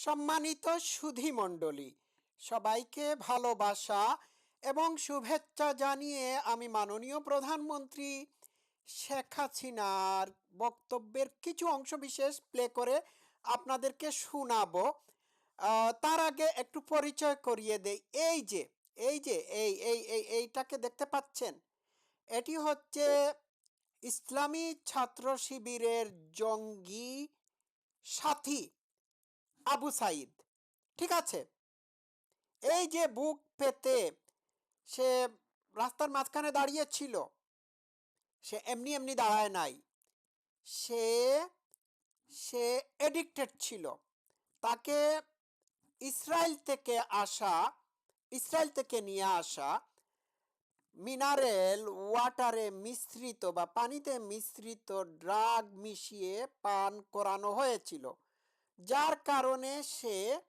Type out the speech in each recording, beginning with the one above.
সম্মানিত সুধী মণ্ডলী, সবাইকে ভালোবাসা এবং শুভেচ্ছা জানিয়ে আমি মাননীয় প্রধানমন্ত্রী শেখ হাসিনার বক্তব্যের কিছু অংশ বিশেষ প্লে করে আপনাদেরকে শোনাব। তার আগে একটু পরিচয় করিয়ে দেই। এই যে এই যে, এই এই এই, এইটাকে দেখতে পাচ্ছেন? এটি হচ্ছে ইসলামী ছাত্র শিবিরের জঙ্গি সাথী। আবু সাইদ। ঠিক আছে? এই যে বুক পেতে, সে রাস্তার মাঝখানে দাঁড়িয়ে ছিল, সে এমনি এমনি দাঁড়ায় নাই। সে সে এডিক্টেড ছিল। তাকে ইসরায়েল থেকে আসা ইসরায়েল থেকে নিয়ে আসা মিনারেল ওয়াটারে মিশ্রিত বা পানিতে মিশ্রিত ড্রাগ মিশিয়ে পান করানো হয়েছিল। যার কারণে সে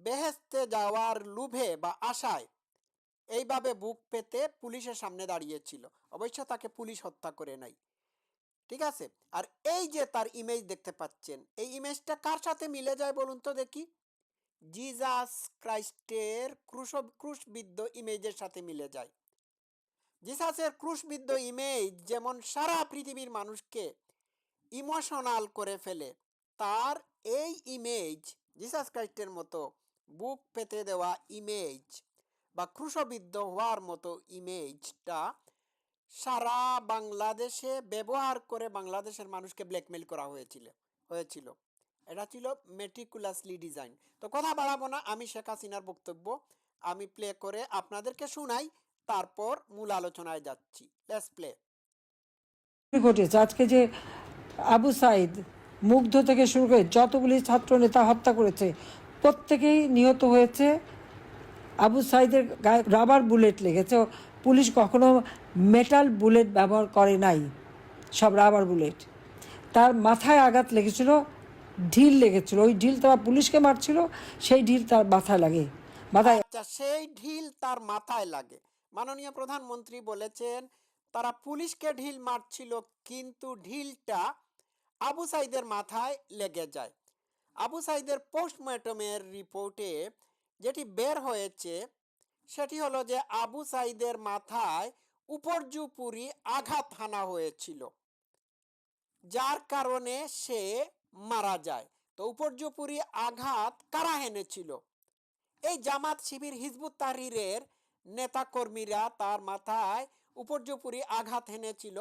বেহেস্তে যাওয়ার লোভে বা আশায় এইভাবে বুক পেতে পুলিশের সামনে দাঁড়িয়েছিল। অবশ্য তাকে পুলিশ হত্যা করে নাই। ঠিক আছে? আর এই যে তার ইমেজ দেখতে পাচ্ছেন, এই ইমেজটা কার সাথে মিলে যায় বলুন তো দেখি? জিজাস ক্রাইস্টের ক্রুশ ক্রুশবিদ্ধ ইমেজের সাথে মিলে যায়। জিসাসের ক্রুশবিদ্ধ ইমেজ যেমন সারা পৃথিবীর মানুষকে ইমোশনাল করে ফেলে তার এই ইমেজ জিসাস ক্রাইস্টের মতো বুক পেতে দেওয়া ইমেজ বা ক্রুশবিদ্ধ হওয়ার মতো ইমেজটা সারা বাংলাদেশে ব্যবহার করে বাংলাদেশের মানুষকে ব্ল্যাকমেল করা হয়েছিল হয়েছিল। এটা ছিল মেটিকুলাসলি ডিজাইন তো কথা বাড়াবো না, আমি শেখ হাসিনার বক্তব্য আমি প্লে করে আপনাদেরকে শোনাই, তারপর মূল আলোচনায় যাচ্ছি। লেটস প্লে ঘটেছে। আজকে যে আবু সাইদ মুগ্ধ থেকে শুরু করে যতগুলি ছাত্র নেতা হত্যা করেছে, প্রত্যেকেই নিহত হয়েছে। আবু সাইদের গায়ে রাবার বুলেট লেগেছে। পুলিশ কখনো মেটাল বুলেট ব্যবহার করে নাই, সব রাবার বুলেট। তার মাথায় আঘাত লেগেছিল, ঢিল লেগেছিল। ওই ঢিল তারা পুলিশকে মারছিল, সেই ঢিল তার মাথায় লাগে। মাথায় আচ্ছা সেই ঢিল তার মাথায় লাগে। মাননীয় প্রধানমন্ত্রী বলেছেন, তারা পুলিশকে ঢিল মারছিল, কিন্তু ঢিলটা আবু সাইদের মাথায় লেগে যায়। আবু সাইদের পোস্টমর্টমের রিপোর্টে যেটি বের হয়েছে, সেটি হলো যে আবু সাইদের মাথায় উপর্যুপুরি আঘাত হানা হয়েছিল, যার কারণে সে মারা যায়। তো উপর্যুপুরি আঘাত কারা হেনেছিল এই জামাত শিবির হিজবুত তাহরিরের নেতাকর্মীরা তার মাথায় উপর্যুপুরি আঘাত হেনেছিল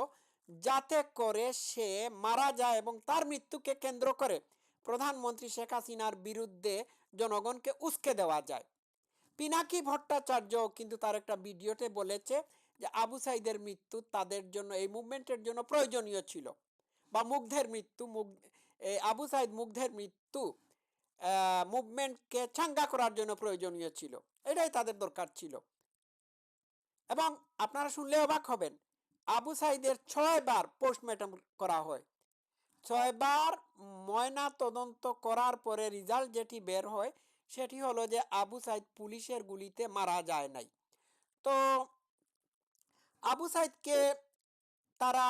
যাতে করে সে মারা যায় এবং তার মৃত্যুকে কেন্দ্র করে প্রধানমন্ত্রী শেখ হাসিনার বিরুদ্ধে জনগণকে উস্কে দেওয়া যায়। পিনাকি ভট্টাচার্য কিন্তু তার একটা ভিডিওতে বলেছে যে আবু সাইদের মৃত্যু তাদের জন্য, এই মুভমেন্টের জন্য প্রয়োজনীয় ছিল বা মুগ্ধের মৃত্যু, মুগ আবু সাইদ মুগ্ধের মৃত্যু মুভমেন্টকে চাঙ্গা করার জন্য প্রয়োজনীয় ছিল। এটাই তাদের দরকার ছিল। এবং আপনারা শুনলে অবাক হবেন আবু সাইদের ছয়বার পোস্টমর্টম করা হয়। ছয়বার ময়না তদন্ত করার পরে রেজাল্ট যেটি বের হয়, সেটি হলো যে আবু সাইদ পুলিশের গুলিতে মারা যায় নাই। তো আবু সাইদকে তারা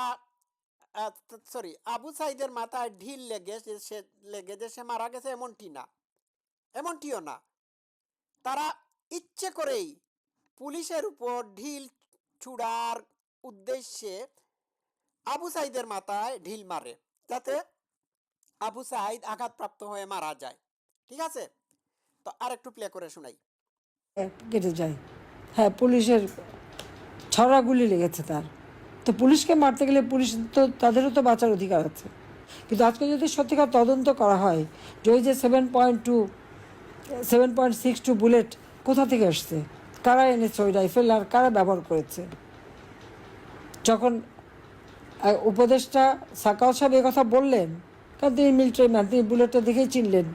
সরি, আবু সাইদের মাথায় ঢিল লেগে সে লেগে যে সে মারা গেছে এমনটি না, এমনটিও না। তারা ইচ্ছে করেই পুলিশের উপর ঢিল ছুড়ার উদ্দেশ্যে আবু সাইদের মাথায় ঢিল মারে যাতে আবু সাইদ আঘাতপ্রাপ্ত হয়ে মারা যায়। ঠিক আছে? তো আর একটু প্লে করে শোনাই। কেটে যায়। হ্যাঁ পুলিশের ছড়া গুলি লেগেছে তার। তো পুলিশকে মারতে গেলে পুলিশ তো, তাদেরও তো বাঁচার অধিকার আছে। কিন্তু আজকে যদি সত্যিকার তদন্ত করা হয়, যে ওই যে seven point two seven point six two bullet কোথা থেকে আসছে কারা এনেছে ওই রাইফেল আর কারা ব্যবহার করেছে? যখন উপদেষ্টা সাকাও সাহেব কথা বললেন, কারণ তিনি মিলিটারি ম্যান তিনি বুলেটটা দেখেই চিনলেন।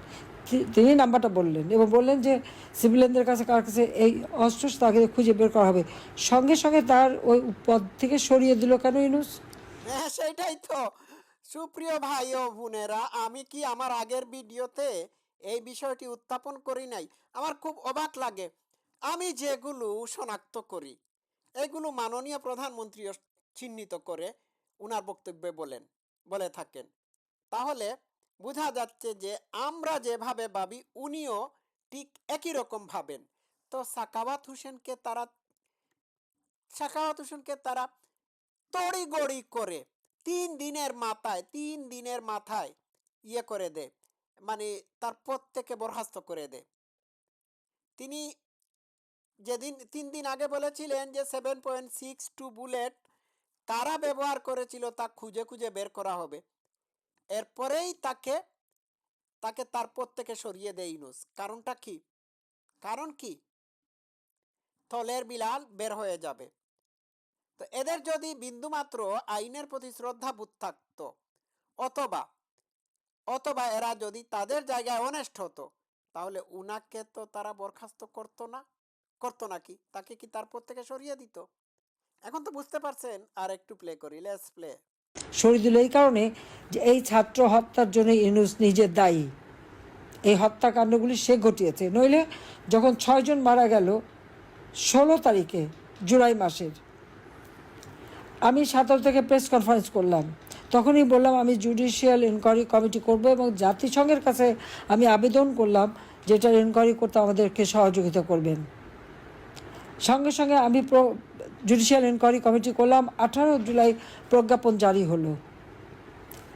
তিনি নাম্বারটা বললেন এবং বললেন যে সিভিলিয়ানদের কাছে কার কাছে এই অস্ত্র, তাকে খুঁজে বের করা হবে। সঙ্গে সঙ্গে তার ওই পদ থেকে সরিয়ে দিল কেন ইনুস হ্যাঁ সেটাই তো। সুপ্রিয় ভাই ও বোনেরা, আমি কি আমার আগের ভিডিওতে এই বিষয়টি উত্থাপন করি নাই? আমার খুব অবাক লাগে। আমি যেগুলো শনাক্ত করি, এগুলো মাননীয় প্রধানমন্ত্রীও চিহ্নিত করে উনার বক্তব্যে বলেন, বলে থাকেন। তাহলে বোঝা যাচ্ছে যে আমরা যেভাবে ভাবি, উনিও ঠিক একই রকম ভাবেন। তো সাকাওয়াত হোসেনকে তারা, সাকাওয়াত হোসেনকে তারা তড়িগড়ি করে তিন দিনের মাথায়, তিন দিনের মাথায় ইয়ে করে দেয় মানে তার থেকে বরখাস্ত করে দেয়। তিনি যেদিন, তিন দিন আগে বলেছিলেন যে seven point six two bullet কারা ব্যবহার করেছিল তা খুঁজে খুঁজে বের করা হবে। এরপরেই তাকে তাকে তার পদ থেকে সরিয়ে দেয় ইউনুস। কারণটা কি? কারণ কি? থলের বিলাল বের হয়ে যাবে। তো এদের যদি বিন্দুমাত্র আইনের প্রতি শ্রদ্ধা বোধ থাকতো, অথবা অথবা এরা যদি তাদের জায়গায় অনেস্ট হতো, তাহলে উনাকে তো তারা বরখাস্ত করতো না। করতো নাকি তাকে কি তারপর থেকে সরিয়ে দিত? এখন তো বুঝতে পারছেন, আর একটু প্লে করি লেস প্লে সরিয়ে দিল এই কারণে যে এই ছাত্র হত্যার জন্য ইউনুস নিজে দায়ী। এই হত্যাকাণ্ডগুলি সে ঘটিয়েছে। নইলে যখন ছয়জন মারা গেল, ষোলো তারিখে, জুলাই মাসের, আমি সতেরো থেকে প্রেস কনফারেন্স করলাম। তখনই বললাম, আমি জুডিশিয়াল ইনকোয়ারি কমিটি করব এবং জাতিসংঘের কাছে আমি আবেদন করলাম যেটা ইনকোয়ারি করতে আমাদেরকে সহযোগিতা করবেন। সঙ্গে সঙ্গে আমি জুডিশিয়াল ইনকোয়ারি কমিটি করলাম। আঠারো জুলাই প্রজ্ঞাপন জারি হলো।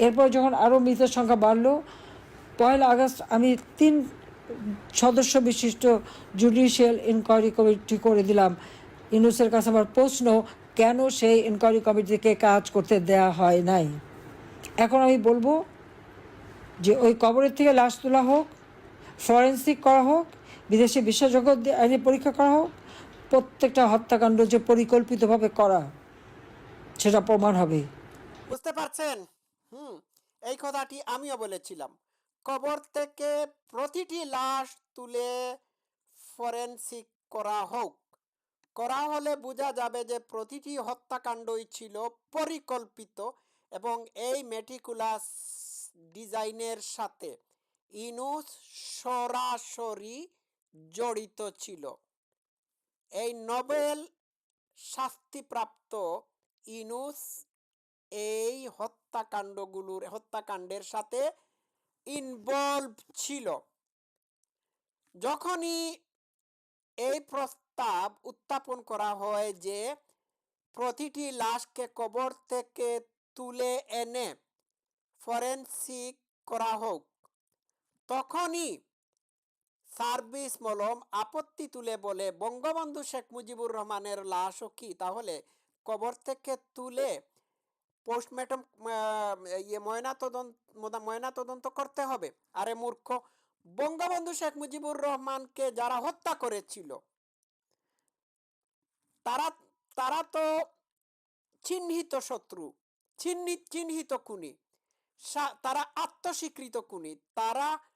এরপর যখন আরও মৃতের সংখ্যা বাড়লো, পয়লা আগস্ট আমি তিন সদস্য বিশিষ্ট জুডিশিয়াল ইনকোয়ারি কমিটি করে দিলাম। ইউনুসের কাছে আমার প্রশ্ন, কেন সেই ইনকোয়ারি কমিটিকে কাজ করতে দেয়া হয় নাই? এখন আমি বলব যে ওই কবরের থেকে লাশ তোলা হোক ফরেন্সিক করা হোক, বিদেশি বিশেষজ্ঞ আইনে পরীক্ষা করা হোক প্রত্যেকটা হত্যাকাণ্ড যে পরিকল্পিতভাবে করা, সেটা প্রমাণ হবে। বুঝতে পারছেন? হুম, এই কথাটি আমিও বলেছিলাম। কবর থেকে প্রতিটি লাশ তুলে ফরেনসিক করা হোক। করা হলে বোঝা যাবে যে প্রতিটি হত্যাকাণ্ডই ছিল পরিকল্পিত এবং এই মেটিকুলাস ডিজাইনের সাথে ইনুস সরাসরি জড়িত ছিল। এই নোবেল শাস্তিপ্রাপ্ত ইনুস এই হত্যাকাণ্ডগুলোর, হত্যাকাণ্ডের সাথে ইনভলভ ছিল। যখনই এই প্রস্তাব উত্থাপন করা হয় যে প্রতিটি লাশকে কবর থেকে তুলে এনে ফরেনসিক করা হোক, তখনই সার্ভিস মলম আপত্তি তুলে বলে, বঙ্গবন্ধু শেখ মুজিবুর রহমানের লাশও কি? তাহলে কবর থেকে তুলে পোস্টমর্টম ইয়ে ময়নাতদন্ত ময়নাতদন্ত করতে হবে। আরে মূর্খ, বঙ্গবন্ধু শেখ মুজিবুর রহমানকে যারা হত্যা করেছিল, তারা তারা তো চিহ্নিত শত্রু চিহ্নিত চিহ্নিত সা- তারা আত্মস্বীকৃত খুনি, তারা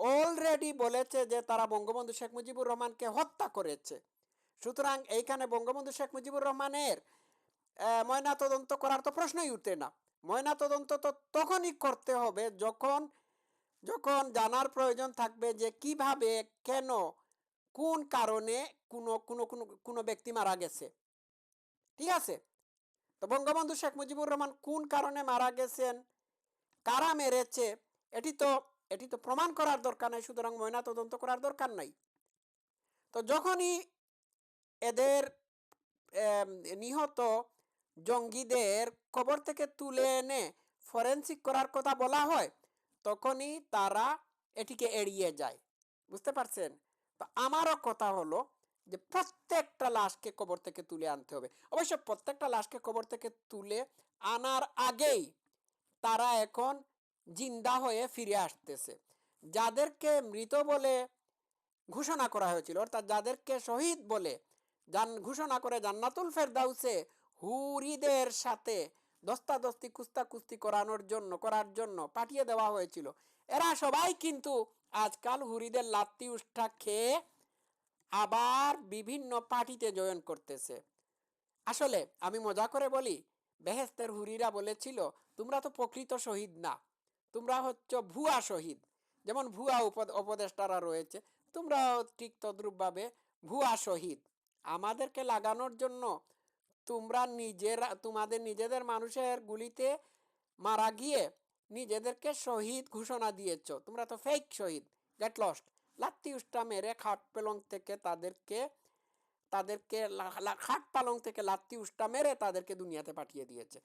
অলরেডি বলেছে যে তারা বঙ্গবন্ধু শেখ মুজিবুর রহমানকে হত্যা করেছে। সুতরাং এইখানে বঙ্গবন্ধু শেখ মুজিবুর রহমানের ময়নাতদন্ত করার তো প্রশ্নই উঠে না। ময়নাতদন্ত তো তখনই করতে হবে যখন যখন জানার প্রয়োজন থাকবে যে কীভাবে, কেন, কোন কারণে কোনো কোনো কোনো কোনো ব্যক্তি মারা গেছে। ঠিক আছে? তো বঙ্গবন্ধু শেখ মুজিবুর রহমান কোন কারণে মারা গেছেন, কারা মেরেছে, এটি তো এটি তো প্রমাণ করার দরকার নাই, সুতরাং ময়নাতদন্ত করার দরকার নাই। তো যখনই এদের নিহত জঙ্গিদের কবর থেকে তুলে এনে ফরেন্সিক করার কথা বলা হয়, তখনই তারা এটিকে এড়িয়ে যায়। বুঝতে পারছেন? তো আমারও কথা হলো যে প্রত্যেকটা লাশকে কবর থেকে তুলে আনতে হবে। অবশ্য প্রত্যেকটা লাশকে কবর থেকে তুলে আনার আগেই তারা এখন জিন্দা হয়ে ফিরে আসতেছে। যাদেরকে মৃত বলে ঘোষণা করা হয়েছিল, অর্থাৎ যাদেরকে শহীদ বলে জান, ঘোষণা করে জান্নাতুল ফেরদাউসে হুরিদের সাথে দস্তাদস্তি, কুস্তাকুস্তি করানোর জন্য, করার জন্য পাঠিয়ে দেওয়া হয়েছিল। এরা সবাই কিন্তু আজকাল হুরিদের লাত্তি উষ্ঠা খেয়ে আবার বিভিন্ন পার্টিতে জয়েন করতেছে। আসলে আমি মজা করে বলি, বেহেস্তের হুরিরা বলেছিল, তোমরা তো প্রকৃত শহীদ না। তোমরা হচ্ছে ভুয়া শহীদ। যেমন ভুয়া উপদ- উপদেষ্টারা রয়েছে, তোমরাও ঠিক তদ্রূপভাবে ভুয়া শহীদ। আমাদেরকে লাগানোর জন্য তোমরা নিজেরা, তোমাদের নিজেদের মানুষের গুলিতে মারা গিয়ে নিজেদেরকে শহীদ ঘোষণা দিয়েছ। তোমরা তো ফেক শহীদ গেট লস্ট লাত্তি উষ্টা মেরে খাট পেলং থেকে তাদেরকে তাদেরকে খাট পালং থেকে লাত্তি উষ্টা মেরে তাদেরকে দুনিয়াতে পাঠিয়ে দিয়েছে।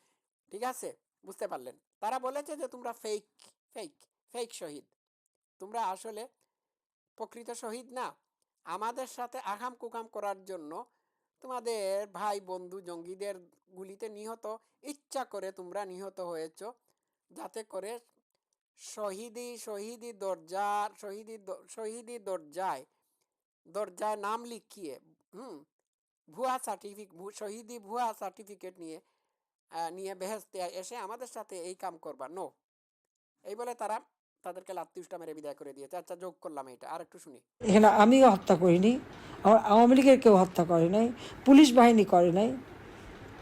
ঠিক আছে? বুঝতে পারলেন। তারা বলেছে যে, তোমরা ফেক ফেক ফেক শহীদ। তোমরা আসলে প্রকৃত শহীদ না। আমাদের সাথে আকাম কুকাম করার জন্য তোমাদের ভাই, বন্ধু, জঙ্গিদের গুলিতে নিহত। ইচ্ছা করে তোমরা নিহত হয়েছ। যাতে করে শহীদি শহীদি দরজার, শহীদি শহীদি দরজায় দরজায় নাম লিখিয়ে, হুম, ভুয়া সার্টিফিকেট শহীদি ভুয়া সার্টিফিকেট নিয়ে নিয়ে বেহেস্তে এসে আমাদের সাথে এই কাম করবা। নো। এই বলে তারা তাদেরকে লাত্তি উষ্টা মেরে বিদায় করে দিয়েছে। আচ্ছা যোগ করলাম এটা আর একটু শুনি। এখানে আমিও হত্যা করিনি। আমার আওয়ামী লীগের কেউ হত্যা করে নাই। পুলিশ বাহিনী করে নাই।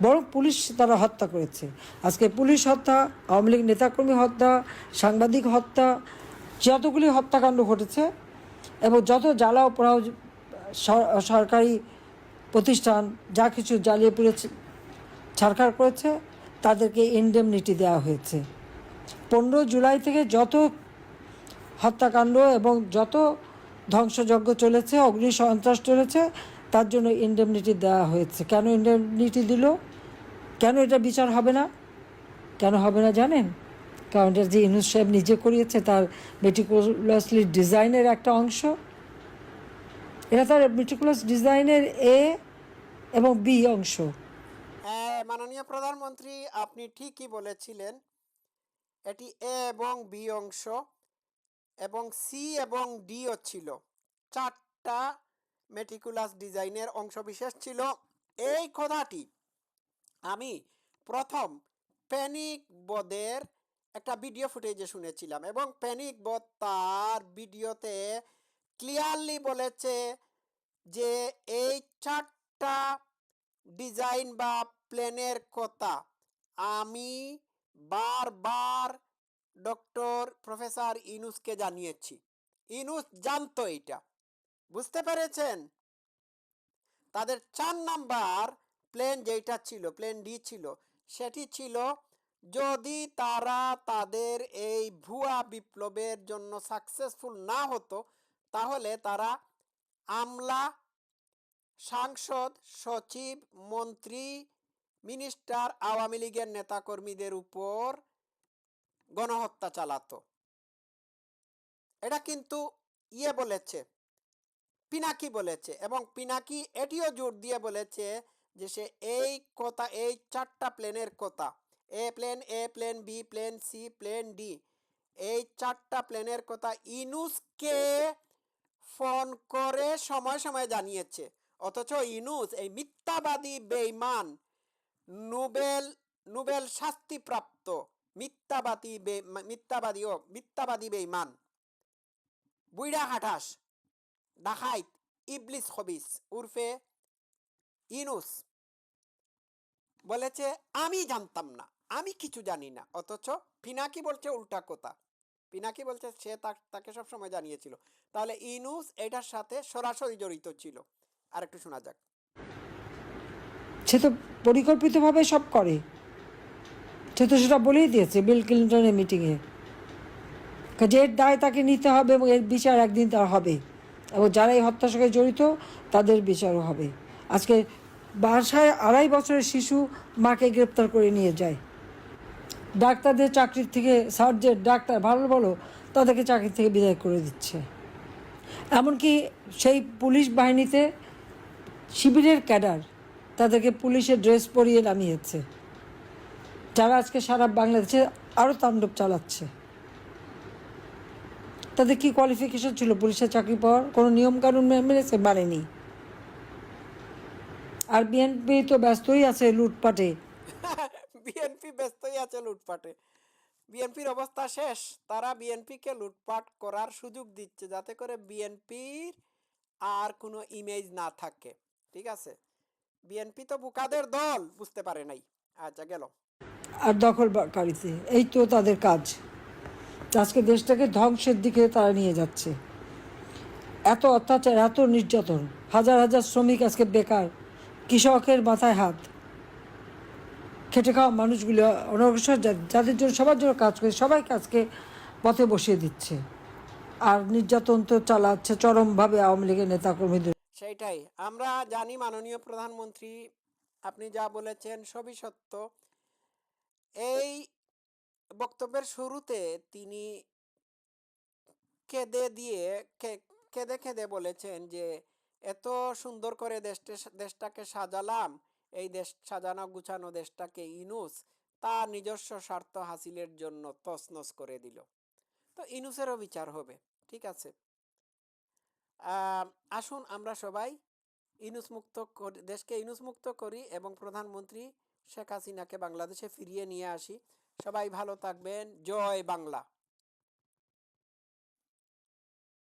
বরং পুলিশ তারা হত্যা করেছে। আজকে পুলিশ হত্যা, আওয়ামী লীগ নেতাকর্মী হত্যা, সাংবাদিক হত্যা, যতগুলি হত্যাকাণ্ড ঘটেছে এবং যত জ্বালাও পোড়াও সরকারি প্রতিষ্ঠান, যা কিছু জ্বালিয়ে পুড়েছে ছাড়খাড় করেছে, তাদেরকে ইনডেমনিটি দেওয়া হয়েছে। পনেরো জুলাই থেকে যত হত্যাকাণ্ড এবং যত ধ্বংসযজ্ঞ চলেছে অগ্নি সন্ত্রাস চলেছে, তার জন্য ইন্ডেমনিটি দেওয়া হয়েছে। কেন ইন্ডেমনিটি দিল? কেন এটা বিচার হবে না? কেন হবে না জানেন? কারণ এটা যে ইনুস সাহেব নিজে করিয়েছে, তার মেটিকুলাসলি ডিজাইনের একটা অংশ। এটা তার মেটিকুলাস ডিজাইনের এ এবং বি অংশ। হ্যাঁ মাননীয় প্রধানমন্ত্রী, আপনি ঠিকই বলেছিলেন, এটি এ এবং বি অংশ এবং সি এবং ডিও ছিল। চারটা মেটিকুলাস ডিজাইনের অংশ বিশেষ ছিল। এই কথাটি আমি প্রথম প্যানিক বদের একটা ভিডিও ফুটেজে শুনেছিলাম এবং প্যানিক বদ তার ভিডিওতে ক্লিয়ারলি বলেছে যে এই চারটা ডিজাইন বা প্লেনের কথা। আমি বারবার ডক্টর, প্রফেসর ইনুসকে জানিয়েছি। ইনুস জানতো এটা বুঝতে পেরেছেন? তাদের চার নাম্বার প্লেন যেটা ছিল, প্লেন ডি ছিল, সেটি ছিল যদি তারা তাদের এই ভুয়া বিপ্লবের জন্য সাকসেসফুল না হতো, তাহলে তারা আমলা, সাংসদ, সচিব, মন্ত্রী মিনিস্টার আওয়ামী লীগের নেতাকর্মীদের উপর গণহত্যা চালাতো। এটা কিন্তু ইয়ে বলেছে, পিনাকি বলেছে এবং পিনাকি এটিও জোর দিয়ে বলেছে যে সে এই কথা, এই চারটা প্লেনের কথা, A plane A plane, B plane, C plane, D, এই চারটা প্লেনের কথা ইনুসকে ফোন করে সময় সময় জানিয়েছে। অথচ ইনুস এই মিথ্যাবাদী বেইমান নোবেল নোবেল শাস্তিপ্রাপ্ত মিথ্যাবাদী বে- মিথ্যাবাদী ও মিথ্যাবাদী বেইমান বুইড়া হাঠাস ডাকাইত ইবলিস খবিস উর্ফে ইনুস। বলেছে, আমি জানতাম না, আমি কিছু জানি না, অথচ পিনাকি বলছে উল্টা কথা। পিনাকি বলছে, সে তাকে সব সময় জানিয়েছিল। তাহলে ইনুস এটার সাথে সরাসরি জড়িত ছিল। আর একটু শোনা যাক। সে তো পরিকল্পিতভাবে সব করে। সে তো সেটা বলেই দিয়েছে বিল ক্লিন্টনের মিটিংয়ে। যে এর দায় তাকে নিতে হবে এবং এর বিচার একদিন তার হবে। এবং যারা এই হত্যার সঙ্গে জড়িত, তাদের বিচারও হবে। আজকে বাসায় আড়াই বছরের শিশু মাকে গ্রেপ্তার করে নিয়ে যায়। ডাক্তারদের চাকরির থেকে সার্জেন্ট ডাক্তার ভালো বলো, তাদেরকে চাকরি থেকে বিদায় করে দিচ্ছে। এমনকি সেই পুলিশ বাহিনীতে শিবিরের ক্যাডার তাদেরকে পুলিশের ড্রেস পরিয়ে নামিয়েছে। যারা আজকে সারা বাংলাদেশে আরও তাণ্ডব চালাচ্ছে। তাদের কি কোয়ালিফিকেশন ছিল? পুলিশের চাকরি পাওয়ার কোনো নিয়মকানুন মেনেছে মানেনি। আর বিএনপি তো ব্যস্তই আছে লুটপাটে। বিএনপি ব্যস্তই আছে লুটপাটে। বিএনপির অবস্থা শেষ। তারা বিএনপিকে লুটপাট করার সুযোগ দিচ্ছে, যাতে করে বিএনপির আর কোনো ইমেজ না থাকে। ঠিক আছে? বিএনপি তো বুকাদের দল, বুঝতে পারে নাই। আচ্ছা গেল। আর দখলকারীতে এই তো তাদের কাজ। আজকে দেশটাকে ধ্বংসের দিকে তারা নিয়ে যাচ্ছে। এত অত্যাচার, এত নির্যাতন, হাজার হাজার শ্রমিক আজকে বেকার, কৃষকের মাথায় হাত। খেটে খাওয়া মানুষগুলো অনগ্রসর যাদের জন্য, সবার জন্য কাজ করে সবাই কাজকে পথে বসিয়ে দিচ্ছে। আর নির্যাতন তো চালাচ্ছে চরমভাবে আওয়ামী লীগের নেতাকর্মীদের। সেইটাই আমরা জানি মাননীয় প্রধানমন্ত্রী, আপনি যা বলেছেন সবই সত্য। এই বক্তব্যের শুরুতে তিনি কেঁদে দিয়ে কেঁদে কেঁদে বলেছেন যে, এত সুন্দর করে দেশটা, দেশটাকে সাজালাম, এই দেশ সাজানো, গুছানো দেশটাকে ইনুস তার নিজস্ব স্বার্থ হাসিলের জন্য তছনছ করে দিল। তো ইনুসেরও বিচার হবে, ঠিক আছে? আসুন আমরা সবাই ইনুসমুক্ত করি- দেশকে ইনুস মুক্ত করি এবং প্রধানমন্ত্রী শেখ হাসিনাকে বাংলাদেশে ফিরিয়ে নিয়ে আসি। সবাই ভালো থাকবেন। জয় বাংলা।